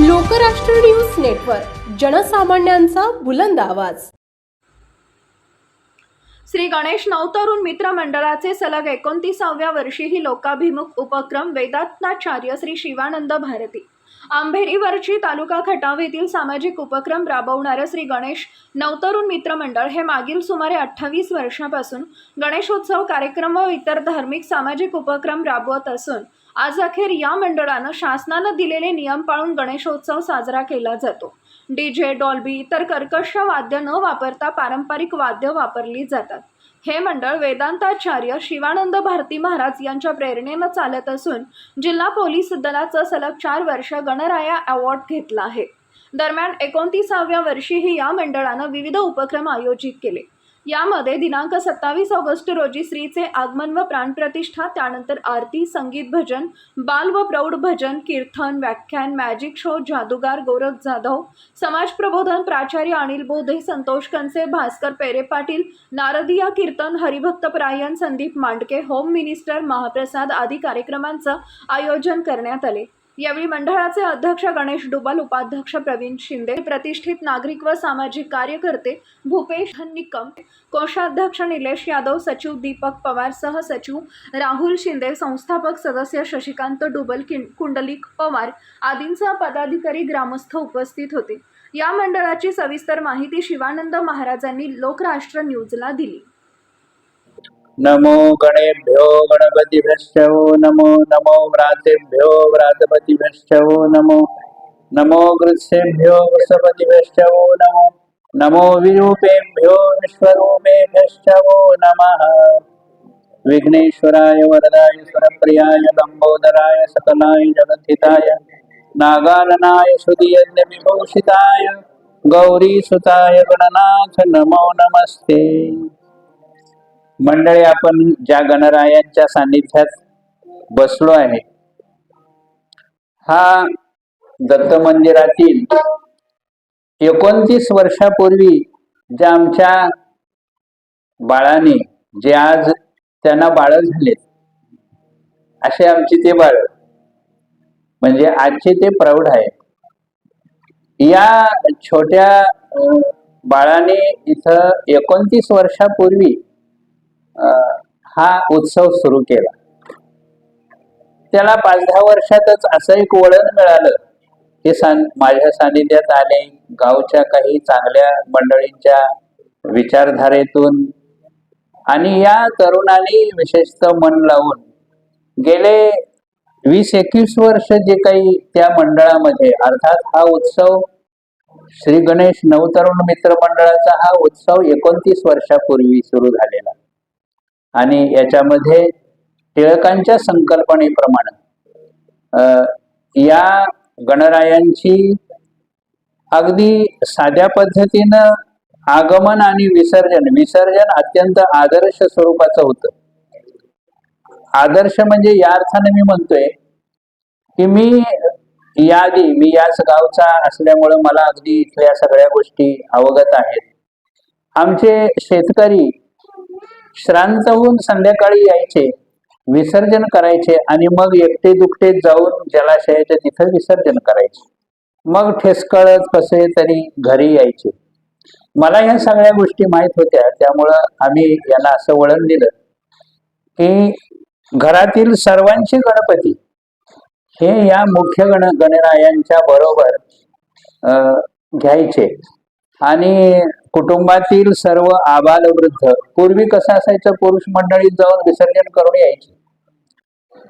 Lokrashtra news network जनसामान्यांचा बुलंद आवाज. श्री गणेश नवतरुण मित्र मंडळाचे सलग एकोणतीसाव्या वर्षीही लोकाभिमुख उपक्रम वेदांताचार्य श्री शिवानंद भारती. आंबेरीवरची तालुका खटाव येथील सामाजिक उपक्रम राबवणारं श्री गणेश नवतरुण मित्र मंडळ हे मागील सुमारे अठ्ठावीस वर्षापासून गणेशोत्सव कार्यक्रम व इतर धार्मिक सामाजिक उपक्रम राबवत असून आज अखेर या मंडळानं शासनानं दिलेले नियम पाळून गणेशोत्सव साजरा केला जातो. डीजे डॉल्बी इतर कर्कश वाद्य न वापरता पारंपरिक वाद्य वापरली जातात. हे मंडळ वेदांताचार्य शिवानंद भारती महाराज यांच्या प्रेरणेनं चालत असून जिल्हा पोलीस दलाचं सलग चार वर्ष गणराया अवॉर्ड घेतला आहे. दरम्यान एकोणतीसाव्या वर्षीही या मंडळानं विविध उपक्रम आयोजित केले. यामध्ये दिनांक सत्तावीस ऑगस्ट रोजी श्रीचे आगमन व प्राणप्रतिष्ठा त्यानंतर आरती संगीत भजन बाल व प्रौढ भजन कीर्तन व्याख्यान मॅजिक शो जादूगार गोरख जाधव समाज प्रबोधन प्राचार्य अनिल बोधे संतोष कनसे भास्कर पेरे पाटील नारदिया कीर्तन हरिभक्त प्रायन संदीप मांडके होम मिनिस्टर महाप्रसाद आदी कार्यक्रमांचं आयोजन करण्यात आले. यावेळी मंडळाचे अध्यक्ष गणेश डुबल उपाध्यक्ष प्रवीण शिंदे प्रतिष्ठित नागरिक व सामाजिक कार्यकर्ते भूपेश निकम कोषाध्यक्ष निलेश यादव सचिव दीपक पवार सह सचिव राहुल शिंदे संस्थापक सदस्य शशिकांत डुबल कुंडलिक पवार आदींसह पदाधिकारी ग्रामस्थ उपस्थित होते. या मंडळाची सविस्तर माहिती शिवानंद महाराजांनी लोकराष्ट्र न्यूजला दिली. नमो गणेभ्यो गणपतिभ्यश्च नमो नमो व्रातेभ्यो व्रातपतिभ्यश्च नमो नमो गृत्सेभ्यो वृषपतिभ्यश्च नमो नमो विरूपेभ्यो विश्वरूपेभ्यश्च वो नमः। विघ्नेश्वराय वरदाय स्वरप्रियाय लम्बोदराय सकलाय जगद्धिताय नागाननाय सुधियज्ञविभूषिताय गौरीसुताय गणनाथ नमो नमस्ते। मंडळी आपण ज्या गणरायांच्या सान्निध्यात बसलो आहे हा दत्त मंदिरातील एकोणतीस वर्षापूर्वी ज्या आमच्या बाळाने जे आज त्यांना बाळ झाले असे आमची ते बाळ म्हणजे आजचे ते प्रौढ आहे. या छोट्या बाळाने इथं एकोणतीस वर्षापूर्वी हा उत्सव सुरू केला. त्याला पाच दहा वर्षातच असं एक वळण मिळालं हे सान माझ्या सानिध्यात आले गावच्या काही चांगल्या मंडळींच्या विचारधारेतून आणि या तरुणांनी विशेषतः मन लावून गेले वीस एकवीस वर्ष जे काही त्या मंडळामध्ये अर्थात हा उत्सव श्री गणेश नवतरुण मित्र मंडळाचा हा उत्सव एकोणतीस वर्षापूर्वी सुरू झालेला. आणि याच्यामध्ये टिळकांच्या संकल्पनेप्रमाणे या गणरायांची अगदी साध्या पद्धतीनं आगमन आणि विसर्जन विसर्जन अत्यंत आदर्श स्वरूपाचं होतं. आदर्श म्हणजे या अर्थाने मी म्हणतोय की मी यादी मी याच गावचा असल्यामुळं मला अगदी इथल्या सगळ्या गोष्टी अवगत आहेत. आमचे शेतकरी श्रांत होऊन संध्याकाळी यायचे विसर्जन करायचे आणि मग एकटे दुकटे जाऊन जलाशयाच्या तिथं विसर्जन करायचे. मग ठेसकळत कसे तरी घरी यायचे. मला ह्या सगळ्या गोष्टी माहीत होत्या त्यामुळं आम्ही यांना असं वळण दिलं की घरातील सर्वांचे गणपती हे या मुख्य गण गणरायांच्या बरोबर अं, घ्यायचे. आणि कुटुंबातील सर्व आबाल वृद्ध पूर्वी कसं असायचं पुरुष मंडळीत जाऊन विसर्जन करून यायचे.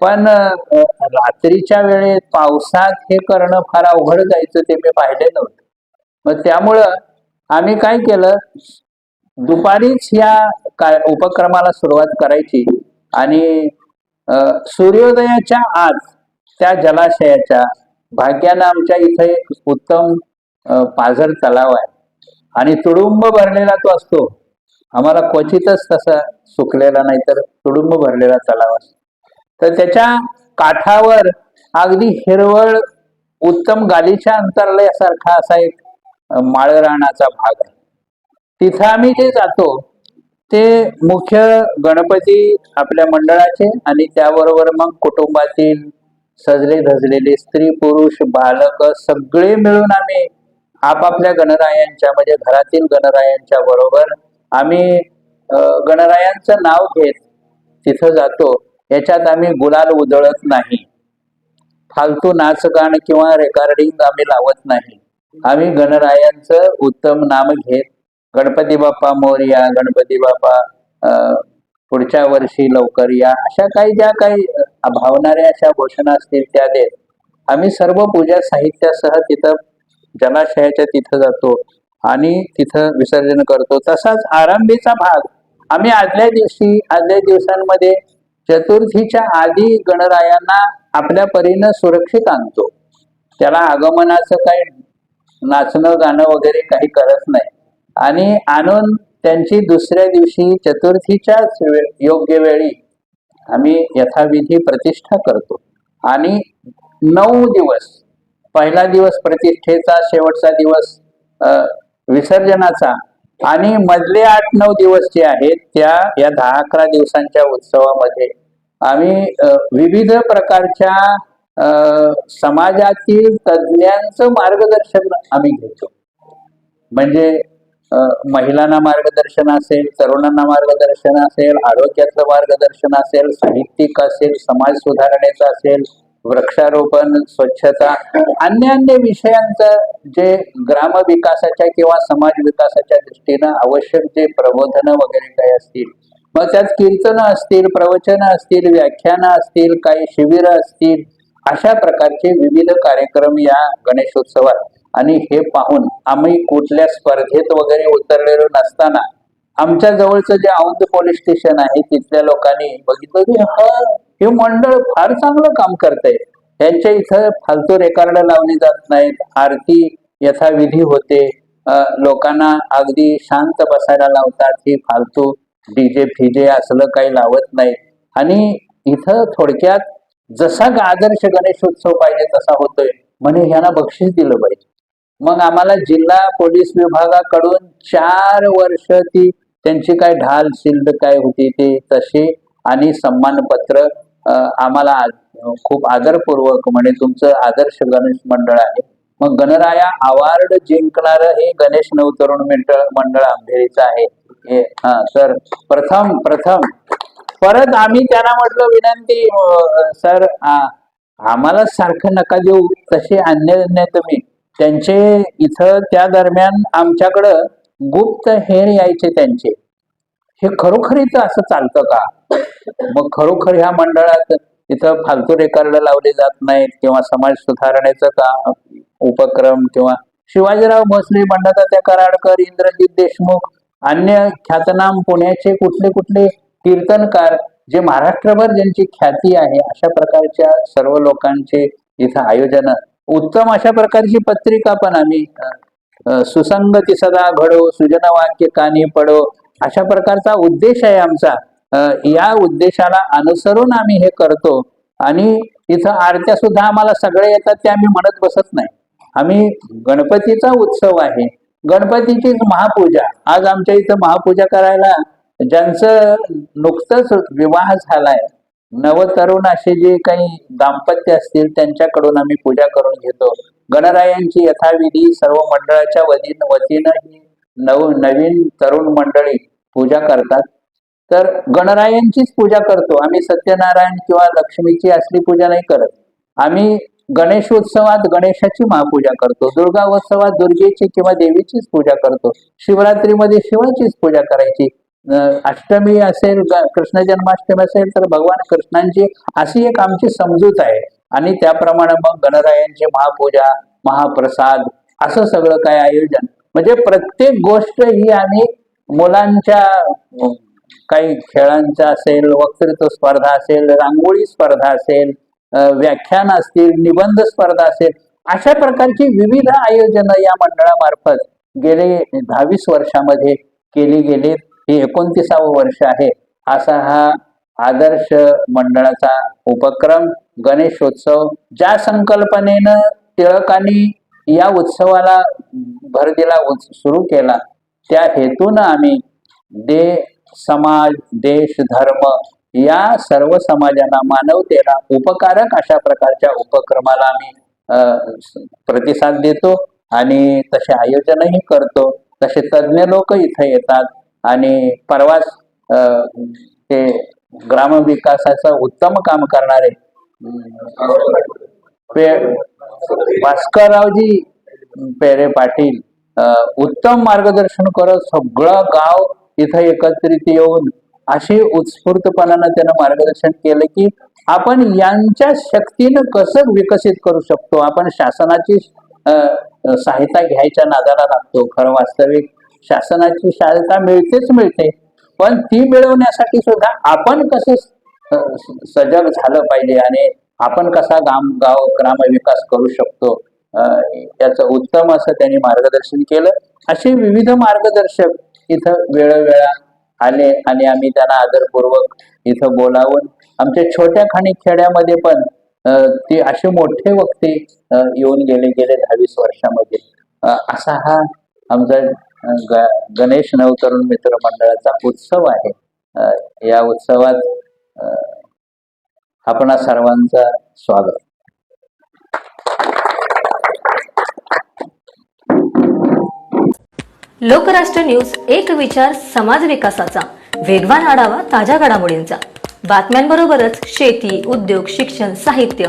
पण रात्रीच्या वेळेत पावसात हे करणं फार अवघड जायचं ते मी पाहिले नव्हतं. मग त्यामुळं आम्ही काय केलं दुपारीच या काय उपक्रमाला सुरुवात करायची आणि सूर्योदयाच्या आत त्या जलाशयाच्या भाग्यानं आमच्या इथे एक उत्तम पाझर तलाव आहे. आणि तुडुंब भरलेला तो असतो. आम्हाला क्वचितच तसा सुकलेला नाही तर तुडुंब भरलेला तलाव असतो. तर त्याच्या काठावर अगदी हिरवळ उत्तम गालीच्या अंतरालयासारखा असा एक माळराणाचा माळरानाचा भाग आहे. तिथं आम्ही जे जातो ते मुख्य गणपती आपल्या मंडळाचे आणि त्याबरोबर मग कुटुंबातील सजले धजलेले स्त्री पुरुष बालक सगळे मिळून आम्ही आपापल्या गणरायांच्या म्हणजे घरातील गणरायांच्या बरोबर आम्ही गणरायांचं नाव घेत तिथं जातो. याच्यात आम्ही गुलाल उधळत नाही. फालतू नाचगाण किंवा रेकॉर्डिंग आम्ही लावत नाही. आम्ही गणरायांचं उत्तम नाम घेत गणपती बाप्पा मोर्या गणपती बाप्पा पुढच्या वर्षी लवकर या अशा काही ज्या काही भावणाऱ्या अशा घोषणा असतील त्या देत. आम्ही सर्व पूजा साहित्यासह तिथं जलाशयाच्या तिथं जातो आणि तिथं विसर्जन करतो. तसाच आरंभीचा भाग. आम्ही आदल्या दिवशी आदल्या दिवसांमध्ये चतुर्थीच्या आधी गणरायांना आपल्या परीनं सुरक्षित आणतो. त्याला आगमनाचं काही नाचणं गाणं वगैरे काही करत नाही. आणि आणून त्यांची दुसऱ्या दिवशी चतुर्थीच्याच वे- योग्य वेळी आम्ही यथाविधी प्रतिष्ठा करतो. आणि नऊ दिवस पहिला दिवस प्रतिष्ठेचा शेवटचा दिवस विसर्जनाचा आणि मधले आठ नऊ दिवस जे आहेत त्या या दहा अकरा दिवसांच्या उत्सवामध्ये आम्ही विविध प्रकारच्या समाजातील तज्ज्ञांचं मार्गदर्शन आम्ही घेतो. म्हणजे महिलांना मार्गदर्शन असेल तरुणांना मार्गदर्शन असेल आरोग्याचं मार्गदर्शन असेल साहित्यिक असेल समाज सुधारणेचं असेल वृक्षारोपण स्वच्छता अन्य अन्य विषयांचं जे ग्रामविकासाच्या किंवा समाज विकासाच्या दृष्टीनं आवश्यक जे प्रबोधनं वगैरे काही असतील मग त्यात कीर्तनं असतील प्रवचनं असतील व्याख्यानं असतील काही शिबिरं असतील अशा प्रकारचे विविध कार्यक्रम या गणेशोत्सवात. आणि हे पाहून आम्ही कुठल्या स्पर्धेत वगैरे उतरलेलो नसताना आमच्या जवळचं जे औंध पोलीस स्टेशन आहे तिथल्या लोकांनी बघितलं की हा हे मंडळ फार चांगलं काम करतंय. त्यांच्या इथं फालतू रेकॉर्ड लावली जात नाहीत. आरती यथाविधी होते. लोकांना अगदी शांत बसायला लावतात. ही फालतू डीजे फिजे असलं काही लावत नाही आणि इथं थोडक्यात जसा ग- आदर्श गणेशोत्सव पाहिजे तसा होतोय. म्हणे ह्यांना बक्षीस दिलं पाहिजे. मग आम्हाला जिल्हा पोलीस विभागाकडून चार वर्ष ती त्यांची काय ढाल शिल्ड काय होती ते तसे आणि सन्मानपत्र आम्हाला खूप आदरपूर्वक म्हणजे तुमचं आदर्श गणेश मंडळ आहे. मग गणराया अवॉर्ड जिंकणार हे गणेश नवतरुण मंडळ मंडळ आंबेरीचं आहे. हे हा तर प्रथम प्रथम. परत आम्ही त्यांना म्हटलं विनंती सर आम्हाला सारखं नका देऊ तसे अन्य अन्य तुम्ही. त्यांचे इथं त्या दरम्यान आमच्याकडं गुप्त हेर यायचे त्यांचे. हे खरोखरीच असं चालतं का? मग खरोखर ह्या मंडळात इथं फालतू रेकॉर्ड लावले जात नाहीत किंवा समाज सुधारणेचं का उपक्रम किंवा शिवाजीराव भोसले बंडातात्या कराडकर इंद्रजित देशमुख अन्य ख्यातनाम पुण्याचे कुठले कुठले कीर्तनकार जे महाराष्ट्रभर ज्यांची ख्याती आहे अशा प्रकारच्या सर्व लोकांचे इथं आयोजन. उत्तम अशा प्रकारची पत्रिका पण आम्ही सुसंगती सदा घडो सुजन वाक्य कानी पडो अशा प्रकारचा उद्देश आहे आमचा. या उद्देशाला अनुसरून आम्ही हे करतो. आणि इथं आरत्या सुद्धा आम्हाला सगळे येतात ते आम्ही म्हणत बसत नाही. आम्ही गणपतीचा उत्सव आहे. गणपतीचीच महापूजा. आज आमच्या इथं महापूजा करायला ज्यांचं नुकतंच विवाह झालाय नवतरुण असे जे काही दाम्पत्य असतील त्यांच्याकडून आम्ही पूजा करून घेतो. गणरायांची यथाविधी सर्व मंडळाच्या वतीनं वतीनं ही नव नवीन तरुण मंडळी पूजा करतात. तर गणरायांचीच पूजा करतो. आम्ही सत्यनारायण किंवा लक्ष्मीची असली पूजा नाही करत. आम्ही गणेशोत्सवात गणेशाची महापूजा करतो. दुर्गा उत्सवात दुर्गेची किंवा देवीचीच पूजा करतो. शिवरात्रीमध्ये शिवाचीच पूजा करायची. अष्टमी असेल कृष्ण जन्माष्टमी असेल तर भगवान कृष्णांची अशी एक आमची समजूत आहे. आणि त्याप्रमाणे मग गणरायांची महापूजा महाप्रसाद असं सगळं काय आयोजन म्हणजे प्रत्येक गोष्ट ही आम्ही मुलांच्या काही खेळांचा असेल वक्तृत्व स्पर्धा असेल रांगोळी स्पर्धा असेल व्याख्यान असतील निबंध स्पर्धा असेल अशा प्रकारची विविध आयोजनं या मंडळामार्फत गेले दहावीस वर्षामध्ये केली गेली हे एकोणतीसावं वर्ष आहे. असा हा आदर्श मंडळाचा उपक्रम गणेशोत्सव ज्या संकल्पनेनं टिळकांनी या उत्सवाला भर दिला सुरू केला. त्या हेतून आम्ही दे समाज देश धर्म या सर्व समाजाला मानवतेला उपकारक अशा प्रकारच्या उपक्रमाला आम्ही प्रतिसाद देतो आणि तसे आयोजनही करतो. तसे तज्ज्ञ लोक इथे येतात आणि परवाच ते ग्रामविकासाचं उत्तम काम करणारे भास्कररावजी पेरे पाटील उत्तम मार्गदर्शन करत सगळं गाव इथं एकत्रित येऊन अशी उत्स्फूर्तपणानं त्यानं मार्गदर्शन केलं की आपण यांच्या शक्तीनं कसं विकसित करू शकतो? आपण शासनाची सहायता घ्यायच्या नादाला लागतो. खरं वास्तविक शासनाची सहायता मिळतेच मिळते. पण ती मिळवण्यासाठी सुद्धा आपण कसं सजग झालं पाहिजे आणि आपण कसा गाम गाव ग्रामविकास करू शकतो? त्याचं उत्तम असं त्यांनी मार्गदर्शन केलं. असे विविध मार्गदर्शक इथं वेळोवेळा आले आणि आम्ही त्यांना आदरपूर्वक इथं बोलावून आमच्या छोट्या खाणी खेड्यामध्ये पण ते असे मोठे वक्ते येऊन गेले गेले दहावीस वर्षामध्ये. असा हा आमचा ग- गणेश नवतरुण मित्र मंडळाचा उत्सव आहे. या उत्सवात आपणा सर्वांचा स्वागत. लोकराष्ट्र न्यूज एक विचार समाज विकासाचा. वेगवान आढावा ताज्या घडामोडींचा. बातम्यांबरोबरच शेती उद्योग शिक्षण साहित्य